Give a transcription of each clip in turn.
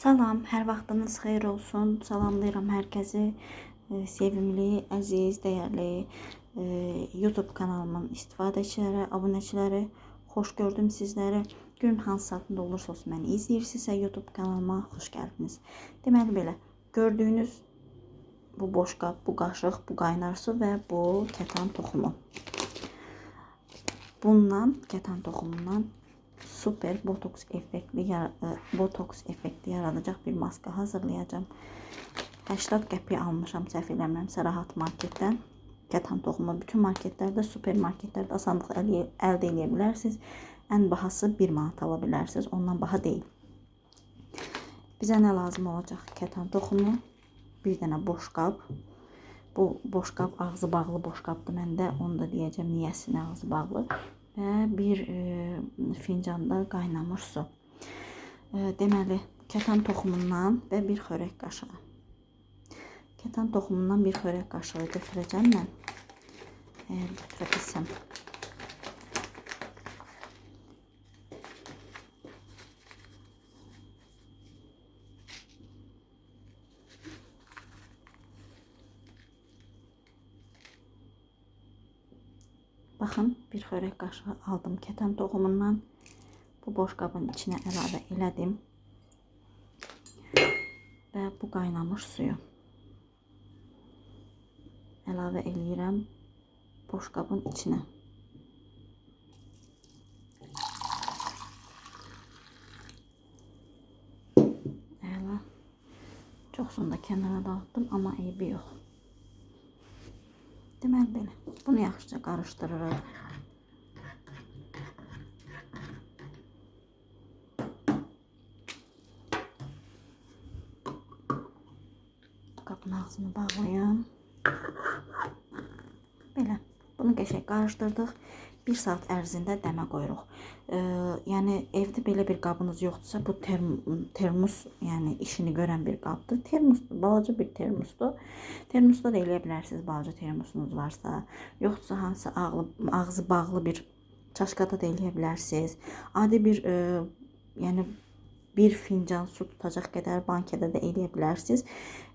Salam, hər vaxtınız xeyir olsun. Salamlayıram hər kəsi. E, Sevimli, əziz, dəyərli e, YouTube kanalımın istifadəçiləri, abunəçiləri, xoş gördüm sizləri. Gün hansı saatında olursa olsun məni izləyirsinizsə YouTube kanalıma xoş gəldiniz. Deməli belə, gördüyünüz bu boş qab, bu qaşıq, bu qaynar su və bu kətan toxumu. Bundan, kətan toxumundan super botoks effektli e, botoks effekti yaradacaq bir maska hazırlayacağım. 80 qəpiyə almışam səhv eləmirəmsə rahat marketdən. Kətan toxumu bütün marketlərdə, supermarketlərdə asanlıqla əldə edə bilərsiniz. Ən bahası 1 manat ala bilərsiniz. Ondan baha deyil. Bizə nə lazım olacaq? Kətan toxumu, bir dənə boş qab. Bu boş qab ağzı bağlı boş qabdır məndə. Onu da deyəcəm niyəsinə ağzı bağlı və bir e, fincanda qaynamış su. E, deməli, kətan toxumundan və bir xörək qaşığı. Kətan toxumundan bir xörək qaşığı götürəcəm mən. Əgər götürə bilsəm. Baxın, bir xörək qaşığı aldım kətan toxumundan. Bu boş qabın içinə əlavə elədim. Və bu qaynamış suyu əlavə eləyirəm boş qabın içinə. Əla. Çoxsunu da kənara dağıtdım, amma eybi yox. Deməli belə. Bunu yaxşıca qarışdırırıq. Qapının ağzını bağlayın. Belə. Bunu qəşəng qarışdırdıq. 1 saat ərzində dəmə qoyuruq. E, yəni evdə belə bir qabınız yoxdursa, bu term termos, yəni işini görən bir qabdır. Termos balaca bir termosdur. Termosda da eləyə bilərsiniz, balaca termosunuz varsa. Yoxdursa hansı ağlı, ağzı bağlı bir çaşkada da eləyə bilərsiniz. Adi bir e, yəni bir fincan su tutacaq qədər bankada da eləyə bilərsiniz.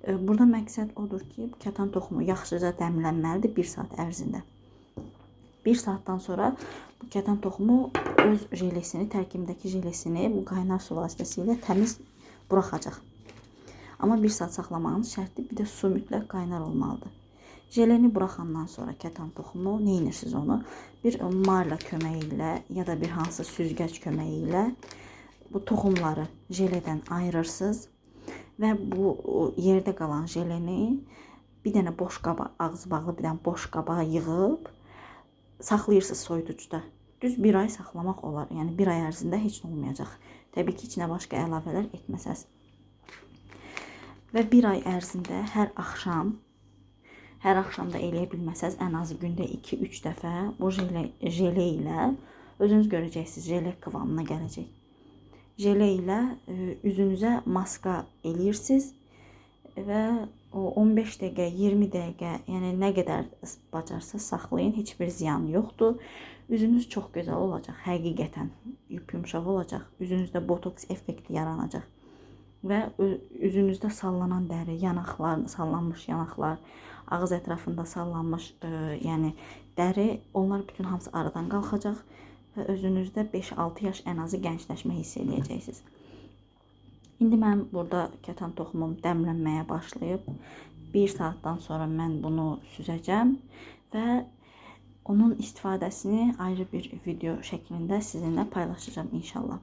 Burada məqsəd odur ki, kətan toxumu yaxşıca dəmlənməlidir 1 saat ərzində. Bir saatdan sonra bu kətan toxumu öz jelesini, tərkibindəki jelesini bu qaynar su vasitəsilə təmiz buraxacaq. Amma bir saat saxlamağınız şərtdir. Bir də su mütləq qaynar olmalıdır. Jeleni buraxandan sonra kətan toxumu nə edirsiniz onu? Bir marla köməyi ilə ya da bir hansı süzgəc köməyi ilə bu toxumları jeledən ayırırsınız və bu yerdə qalan jeleni bir dənə boş qaba, ağzı bağlı bir dənə boş qaba yığıb saxlayırsınız soyuducuda. Düz bir ay saxlamaq olar. Yəni bir ay ərzində heç nə olmayacaq. Təbii ki, içinə başqa əlavələr etməsəz. Və bir ay ərzində hər axşam hər axşam da eləyə bilməsəz, ən azı gündə 2-3 dəfə bu jele, jele ilə özünüz görəcəksiniz, jele kıvamına gələcək. Jele ilə e, üzünüzə maska eləyirsiniz və o 15 dəqiqə, 20 dəqiqə, yəni nə qədər bacarsa saxlayın, heç bir ziyanı yoxdur. Üzünüz çox gözəl olacaq, həqiqətən yumşaq olacaq. Üzünüzdə botoks effekti yaranacaq. Və üzünüzdə sallanan dəri, yanaqlar, sallanmış yanaqlar, ağız ətrafında sallanmış, ə, yəni dəri, onlar bütün hamısı aradan qalxacaq və özünüzdə 5-6 yaş ən azı gəncləşmə hiss edəcəksiniz. İndi mən burada kətan toxumum dəmlənməyə başlayıb. 1 saatdan sonra mən bunu süzəcəm və onun istifadəsini ayrı bir video şəklində sizinlə paylaşacağam inşallah.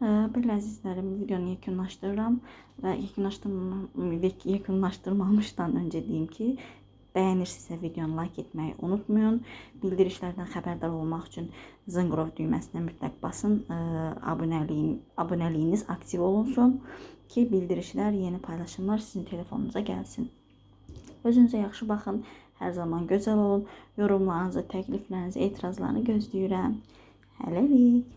Belə əzizlərim, videonu yekunlaşdırıram və yekunlaşdırmamışdan öncə deyim ki, Bəyənirsinizsə videonu like etməyi unutmayın. Bildirişlərdən xəbərdar olmaq üçün zınqrov düyməsinə mütləq basın. Abunəliyin, abunəliyiniz aktiv olunsun ki, bildirişlər, yeni paylaşımlar sizin telefonunuza gəlsin. Özünüzə yaxşı baxın. Hər zaman gözəl olun. Yorumlarınızı, təkliflərinizi, etirazlarını gözləyirəm. Hələlik.